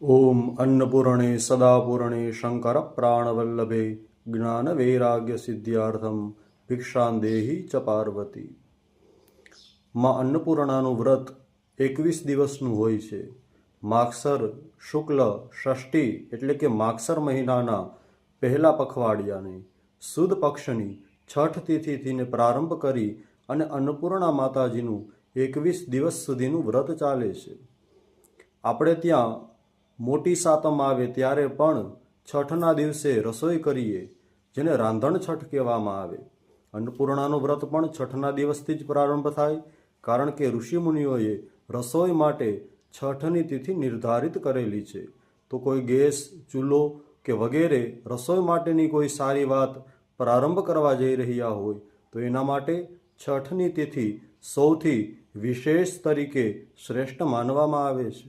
ઓમ અન્નપૂર્ણે સદાપૂર્ણે શંકર પ્રાણવલ્લભે જ્ઞાનવૈરાગ્ય સિદ્ધ્યાર્થમ ભિક્ષાંદેહી ચ પાર્વતી માં અન્નપૂર્ણાનું વ્રત એકવીસ દિવસનું હોય છે. માગસર શુક્લ ષષ્ઠી એટલે કે માક્ષર મહિનાના પહેલા પખવાડિયાને સુદ પક્ષની છઠ તિથિથીને પ્રારંભ કરી અને અન્નપૂર્ણા માતાજીનું એકવીસ દિવસ સુધીનું વ્રત ચાલે છે. આપણે ત્યાં મોટી સાતમ આવે ત્યારે પણ છઠના દિવસે રસોઈ કરીએ, જેને રાંધણ છઠ કહેવામાં આવે. અન્નપૂર્ણાનું વ્રત પણ છઠના દિવસથી જ પ્રારંભ થાય, કારણ કે ઋષિમુનિઓએ રસોઈ માટે છઠની તિથિ નિર્ધારિત કરેલી છે. તો કોઈ ગેસ, ચૂલો કે વગેરે રસોઈ માટેની કોઈ સારી વાત પ્રારંભ કરવા જઈ રહ્યા હોય, તો એના માટે છઠની તિથિ સૌથી વિશેષ તરીકે શ્રેષ્ઠ માનવામાં આવે છે.